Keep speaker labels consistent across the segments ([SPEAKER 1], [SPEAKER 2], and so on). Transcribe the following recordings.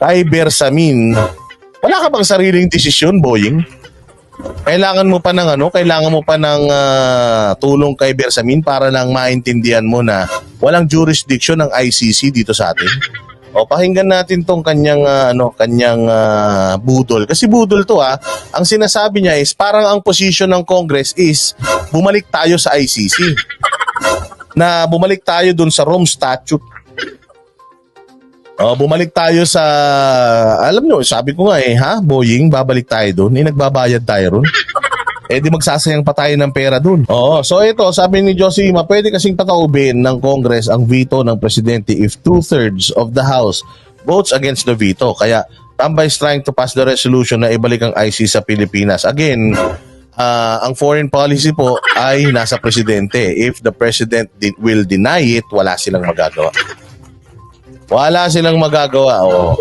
[SPEAKER 1] kay Bersamin, wala ka bang sariling desisyon, Boying? Kailangan mo pa ng ano, kailangan mo pa ng ah, tulong kay Bersamin para lang maintindihan mo na walang jurisdiction ng ICC dito sa atin. O pakinggan natin tong kanyang ah, ano, kanyang ah, budol. Kasi budol to ah. Ang sinasabi niya is parang ang position ng Congress is bumalik tayo sa ICC. Na bumalik tayo dun sa Rome Statute. Oh, bumalik tayo sa alam nyo, sabi ko nga eh, ha, Boying, babalik tayo doon. Eh, nagbabayad tayo ron. Eh di magsasayang pa tayo ng pera dun. Oo, so ito, sabi ni Josima, pwede kasing pataubin ng Congress ang veto ng presidente if two-thirds of the House votes against the veto. Kaya Tambay is trying to pass the resolution na ibalik ang IC sa Pilipinas. Again, ah, ang foreign policy po ay nasa presidente. If the president will deny it, wala silang magagawa. Wala silang magagawa. Oh.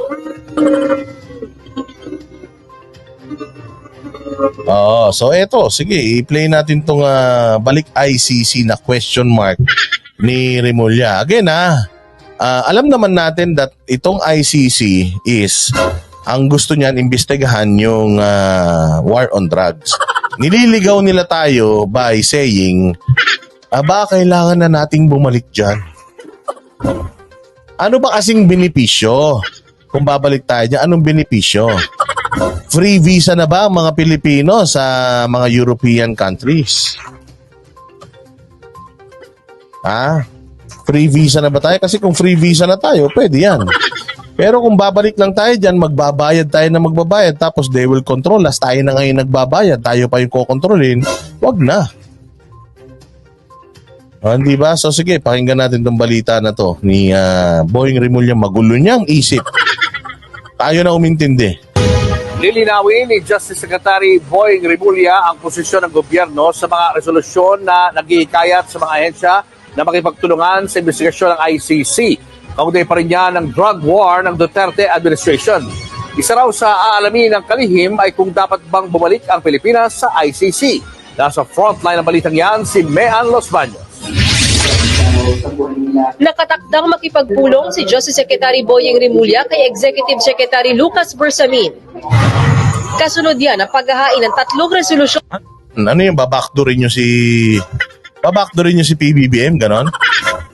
[SPEAKER 1] Oo, so eto, sige, i-play natin tong ah, balik ICC na question mark ni Remulla. Again ah, ah, alam naman natin that itong ICC is ang gusto niyan imbestigahan yung ah, war on drugs. Nililigaw nila tayo by saying, aba, kailangan na nating bumalik dyan. Ano ba kasing benepisyo? Kung babalik tayo dyan, anong benepisyo? Free visa na ba ang mga Pilipino sa mga European countries? Ha? Free visa na ba tayo? Kasi kung free visa na tayo, pwede yan. Pero kung babalik lang tayo dyan, magbabayad tayo na magbabayad, tapos they will control us. Tayo na ngayon nagbabayad, tayo pa yung kokontrolin, wag na. Ah, di ba? So sige, pakinggan natin tong balita na to ni ah, Boying Rimulya. Magulo niyang isip. Tayo na umintindi.
[SPEAKER 2] Lilinawin ni Justice Secretary Boying Rimulya ang posisyon ng gobyerno sa mga resolusyon na nagihikayat sa mga ahensya na makipagtulungan sa investigasyon ng ICC. Kaugnay pa rin niya ng drug war ng Duterte administration. Isa raw sa aalamin ng kalihim ay kung dapat bang bumalik ang Pilipinas sa ICC. Nasa frontline ng balitang yan si Mean Los Baños.
[SPEAKER 3] Nakatakdang makipagpulong si Justice Secretary Boyeng Rimulya kay Executive Secretary Lucas Bersamin. Kasunod yan ang paghahain ng tatlong resolusyon
[SPEAKER 1] Ano yung babakdorin nyo si... Babakdorin nyo si PBBM, ganon?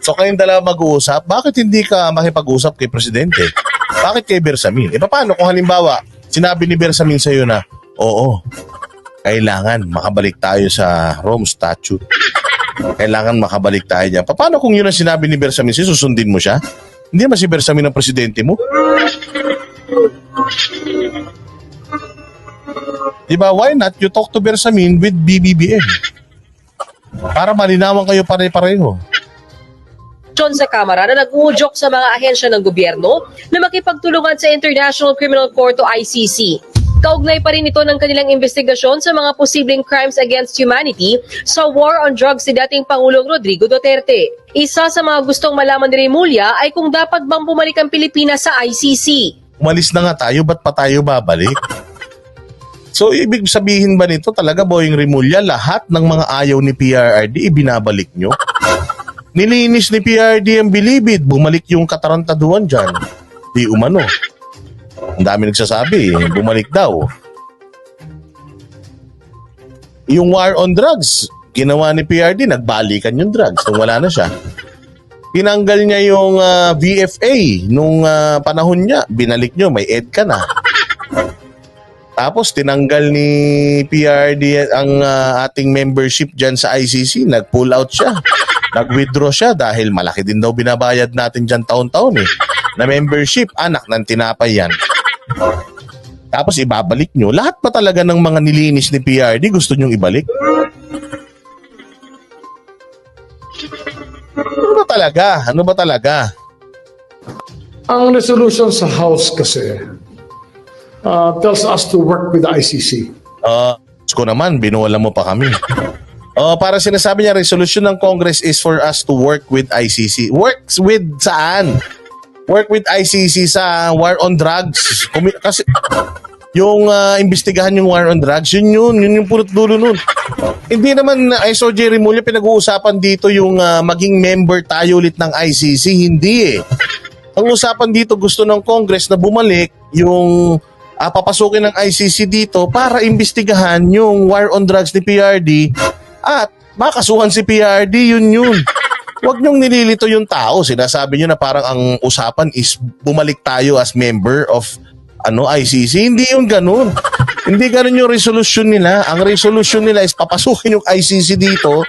[SPEAKER 1] So kayong dalawa mag-uusap, bakit hindi ka makipag-usap kay Presidente? Bakit kay Bersamin? E paano kung halimbawa, sinabi ni Bersamin sa'yo na, oo, kailangan makabalik tayo sa Rome Statute. Kailangan makabalik tayo dyan. Paano kung yun ang sinabi ni Bersamin, susundin mo siya? Hindi naman si Bersamin ang presidente mo? Diba, why not you talk to Bersamin with BBBM? Para malinawan kayo pare-pareho.
[SPEAKER 3] sa Kamara na nag-uudyok sa mga ahensya ng gobyerno na makipagtulungan sa International Criminal Court o ICC. Kaugnay pa rin ito ng kanilang investigasyon sa mga posibleng crimes against humanity sa war on drugs ni dating Pangulong Rodrigo Duterte. Isa sa mga gustong malaman ni Remulla ay kung dapat bang bumalik ang Pilipinas sa ICC.
[SPEAKER 1] Umalis na nga tayo, ba't pa tayo babalik? So, ibig sabihin ba nito talaga, Boying Rimulya, lahat ng mga ayaw ni PRRD, ibinabalik nyo? Nilinis ni PRD ang bilibid, bumalik yung katarantaduan dyan. Di umano. Ang dami nagsasabi, bumalik daw. Yung war on drugs, ginawa ni PRD, nagbalikan yung drugs nung wala na siya. Tinanggal niya yung ah, VFA nung ah, panahon niya. Binalik niyo, may EDCA na. Tapos tinanggal ni PRD ang ah, ating membership dyan sa ICC. Nag-pull out siya. Nag-withdraw siya dahil malaki din daw binabayad natin dyan taon-taon eh. Na membership, anak ng tinapay yan. Tapos ibabalik nyo. Lahat pa talaga ng mga nilinis ni PRD gusto nyong ibalik? Ano ba talaga? Ano ba talaga?
[SPEAKER 4] Ang resolution sa House kasi uh, tells us to work with the ICC.
[SPEAKER 1] Uh, ko naman, binuwala mo pa kami. Oh, para sinasabi niya, resolution ng Congress is for us to work with ICC. Works with saan? Work with ICC sa war on drugs. Kumi- kasi yung ah, imbestigahan yung war on drugs, yun yun, yun yung purot dulo nun. Hindi naman, saw Jerry Mulya, pinag-uusapan dito yung ah, maging member tayo ulit ng ICC. Hindi eh. Ang usapan dito gusto ng Congress na bumalik yung ah, papasukin ng ICC dito para imbestigahan yung war on drugs ni PRD at makasuhan si PRD, yun yun. Huwag niyong nililito yung tao. Sinasabi niyo na parang ang usapan is bumalik tayo as member of ano ICC. Hindi yung ganun. Hindi ganun yung resolution nila. Ang resolution nila is papasukin yung ICC dito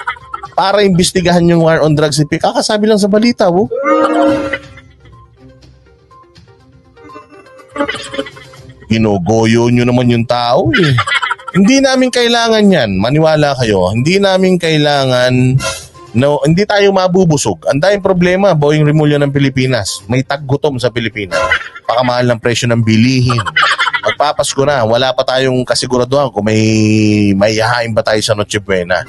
[SPEAKER 1] para imbestigahan yung war on drugs ni PRD. Kakasabi lang sa balita, oh. Ginugoyo nyo naman yung tao eh. Hindi namin kailangan yan. Maniwala kayo. Hindi namin kailangan No, hindi tayo mabubusog. Ang tayong problema, Boeing Remulyo ng Pilipinas. May taggutom sa Pilipinas. Pakamahal ng presyo ng bilihin. Magpapasko na, wala pa tayong kasiguraduhan kung may may hahain ba tayo sa Noche Buena.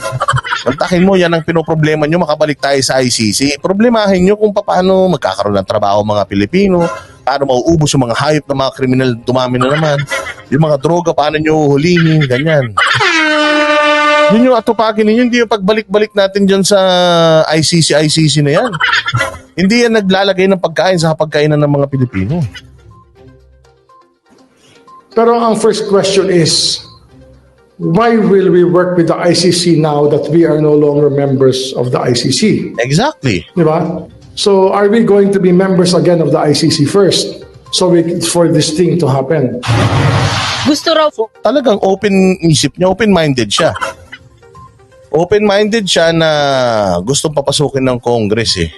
[SPEAKER 1] Kontakin mo, yan ang pinoproblema nyo, makabalik tayo sa ICC. Problemahin nyo kung paano magkakaroon ng trabaho mga Pilipino, paano mauubos yung mga hayop ng mga kriminal dumami na naman, yung mga droga, paano nyo hulihin, ganyan. Yun yung atupagin ninyo, hindi yung pagbalik-balik natin dyan sa ICC, ICC na yan. hindi yan naglalagay ng pagkain sa pagkainan ng mga Pilipino.
[SPEAKER 4] Pero ang first question is, why will we work with the ICC now that we are no longer members of the ICC?
[SPEAKER 1] Exactly.
[SPEAKER 4] Di ba? So are we going to be members again of the ICC first? So we, for this thing to happen.
[SPEAKER 3] Gusto raw
[SPEAKER 1] Talagang open isip niya, open-minded siya. Open-minded siya na gustong papasukin ng Congress eh.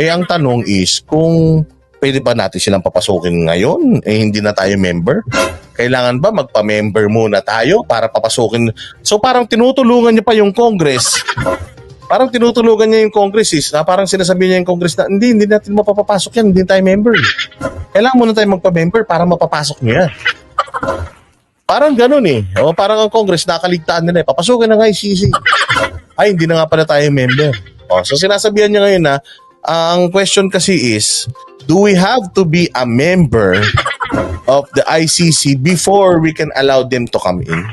[SPEAKER 1] Eh ang tanong is, kung pwede ba natin silang papasukin ngayon? Eh hindi na tayo member? Kailangan ba magpa-member muna tayo para papasukin? So parang tinutulungan niya pa yung Congress. Parang tinutulungan niya yung Congress is, na parang sinasabi niya yung Congress na hindi, hindi natin mapapapasok yan, hindi tayo member. Kailangan muna tayo magpa-member para mapapasok niya. Parang ganun eh. O parang ang Congress nakaligtaan nila eh. Papasukin ng ICC. Ay, hindi na nga pala tayo member. O, so sinasabihan niya ngayon na ang question kasi is, do we have to be a member of the ICC before we can allow them to come in?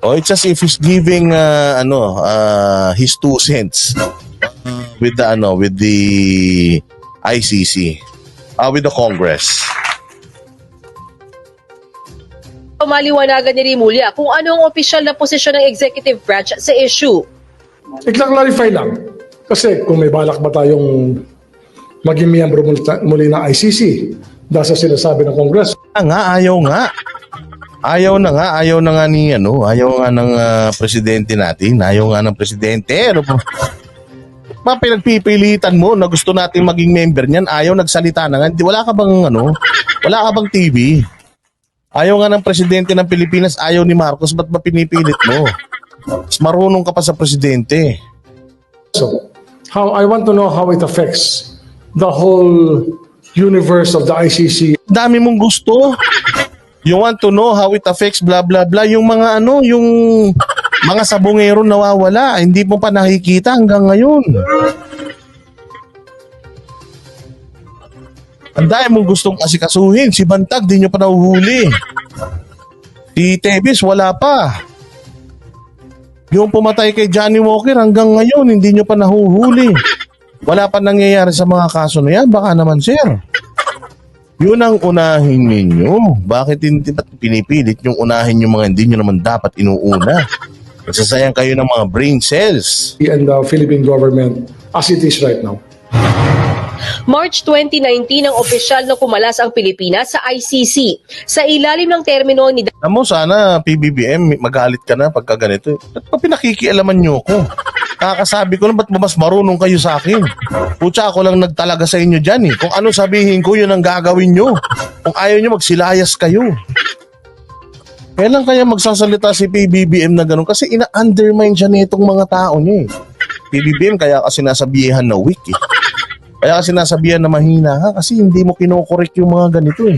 [SPEAKER 1] O it's as if he's giving uh, ano uh, his two cents with the ano with the ICC uh, with the Congress.
[SPEAKER 3] Maliwanagan ni Rimulya kung ano ang opisyal na posisyon ng executive branch sa issue.
[SPEAKER 4] I-clarify lang. Kasi kung may balak ba tayong maging miyembro muli, muli ng ICC dahil sa sinasabi ng Congress,
[SPEAKER 1] Ah, nga, ayaw nga. Ayaw na nga, ayaw na nga ni ano, ayaw nga ng ah, presidente natin, ayaw nga ng presidente. Ano pa? Ma pinagpipilitan mo na gusto natin maging member niyan, ayaw nagsalita na nga. Di- Wala ka bang ano? Wala ka bang TV? Ayaw nga ng presidente ng Pilipinas, ayaw ni Marcos, ba't ba pinipilit mo? Mas marunong ka pa sa presidente.
[SPEAKER 4] so how I want to know how it affects the whole universe of the ICC
[SPEAKER 1] dami mong gusto. You want to know how it affects blah blah blah. Yung mga ano, yung mga sabongero nawawala, hindi mo pa nakikita hanggang ngayon. Ang dami mong gustong asikasuhin. Si Bantag, di nyo pa nahuhuli. Si Tevez, wala pa. Yung pumatay kay Johnny Walker hanggang ngayon, hindi nyo pa nahuhuli. Wala pa nangyayari sa mga kaso na yan. Baka naman, sir. Yun ang unahin ninyo. Bakit hindi ba't pinipilit yung unahin yung mga hindi nyo naman dapat inuuna? Nagsasayang kayo ng mga brain cells.
[SPEAKER 4] and the Philippine government as it is right now.
[SPEAKER 3] March 2019 ang opisyal na kumalas ang Pilipinas sa ICC. Sa ilalim ng termino ni
[SPEAKER 1] Alam mo, sana PBBM, magalit ka na pagka ganito. Ba't pa pinakikialaman nyo ko? Kakasabi ko lang, ba't mas marunong kayo sa akin? Putya ako lang nagtalaga sa inyo dyan eh. Kung ano sabihin ko, yun ang gagawin nyo. Kung ayaw nyo, magsilayas kayo. Kailan kaya magsasalita si PBBM na gano'n? Kasi ina-undermine siya nitong mga tao niya eh. PBBM kaya kasi nasabihan na weak eh. Kaya kasi nasabihan na mahina ka kasi hindi mo kinokorek yung mga ganito eh.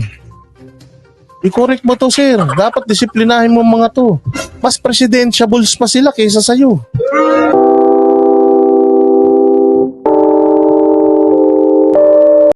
[SPEAKER 1] I-correct mo to, sir. Dapat disiplinahin mo mga to. Mas presidentiables pa sila kaysa sa'yo.